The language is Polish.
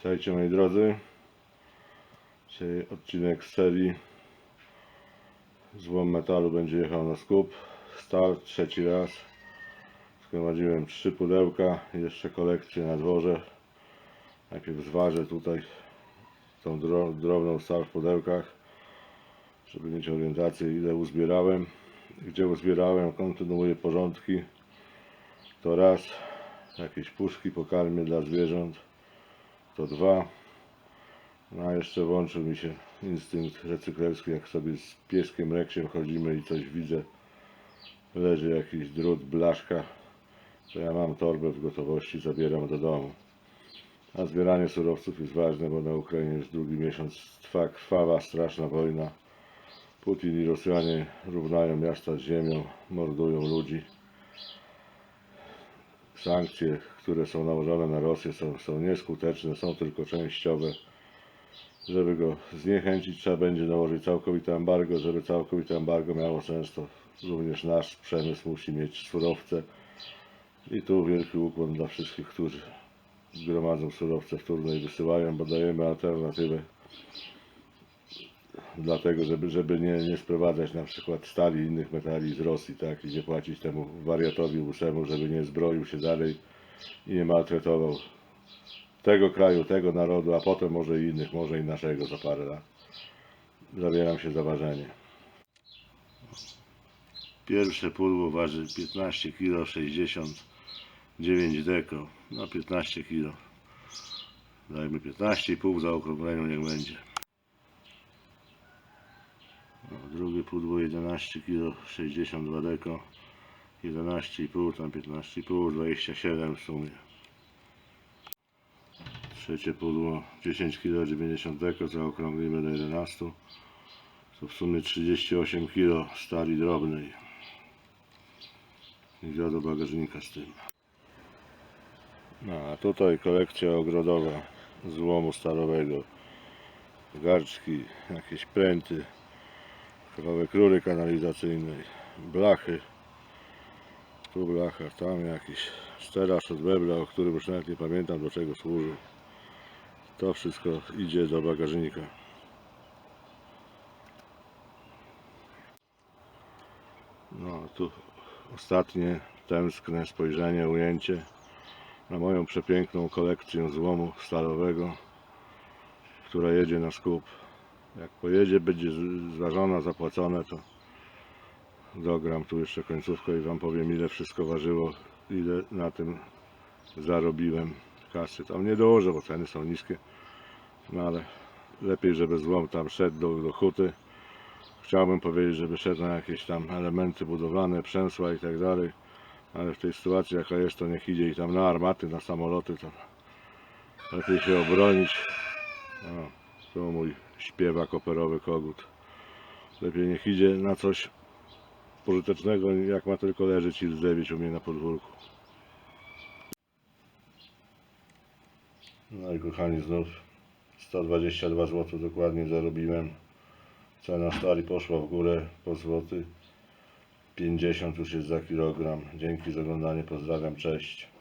Słuchajcie moi drodzy, dzisiaj odcinek z serii Złom metalu będzie jechał na skup. Start trzeci raz. Zgromadziłem trzy pudełka jeszcze kolekcję na dworze. Najpierw zważę tutaj tą dro drobną stal w pudełkach, żeby mieć orientację ile uzbierałem. Gdzie uzbierałem, kontynuuję porządki. To raz, jakieś puszki pokarmy dla zwierząt. To dwa. No a jeszcze włączył mi się instynkt recyklerski, jak sobie z pieskiem Reksiem chodzimy i coś widzę. Leży jakiś drut, blaszka. To ja mam torbę w gotowości, zabieram do domu. A zbieranie surowców jest ważne, bo na Ukrainie już drugi miesiąc trwa krwawa, straszna wojna. Putin i Rosjanie równają miasta z ziemią, mordują ludzi. Sankcje, które są nałożone na Rosję są, są nieskuteczne, są tylko częściowe. Żeby go zniechęcić, trzeba będzie nałożyć całkowite embargo. Żeby całkowite embargo miało sens, to również nasz przemysł musi mieć surowce. I tu wielki ukłon dla wszystkich, którzy gromadzą surowce wtórne i wysyłają, bo dajemy alternatywę dlatego, żeby, żeby nie, nie sprowadzać na przykład stali innych metali z Rosji, tak, i nie płacić temu wariatowi łysemu, żeby nie zbroił się dalej i nie maltretował tego kraju, tego narodu, a potem może i innych, może i naszego za parę lat. Zabieram się za ważenie. Pierwsze pudło waży 15 kg 69 deko, no 15 kg. Dajmy 15,5 za okrągleniu niech będzie. Drugie pudło 11 kg 62 deko. 11,5 tam 15,5 27 w sumie. Trzecie pudło 10 kg 90 deko zaokrąglimy do 11 to w sumie 38 kg stali drobnej. I do bagażnika z tym. No a tutaj kolekcja ogrodowa złomu stalowego garczki, jakieś pręty kawałek rury kanalizacyjnej, blachy, tu blacha, tam jakiś stelaż od mebla, o którym już nawet nie pamiętam do czego służy. To wszystko idzie do bagażnika. No tu ostatnie tęskne spojrzenie, ujęcie na moją przepiękną kolekcję złomu stalowego, która jedzie na skup. Jak pojedzie, będzie zważona, zapłacone, to dogram tu jeszcze końcówkę i Wam powiem ile wszystko ważyło, ile na tym zarobiłem kasy. Tam nie dołożę, bo ceny są niskie, no ale lepiej, żeby złom tam szedł do, do huty. Chciałbym powiedzieć, żeby szedł na jakieś tam elementy budowlane, przęsła i tak dalej, ale w tej sytuacji jaka jest, to niech idzie i tam na armaty, na samoloty, to lepiej się obronić. O, tu mój śpiewak operowy kogut. Lepiej niech idzie na coś pożytecznego, jak ma tylko leżeć i zdzewieć u mnie na podwórku. No i kochani, znów 122 zł dokładnie zarobiłem. Cena stali poszła w górę po złoty. 50 już jest za kilogram. Dzięki za oglądanie, pozdrawiam, cześć.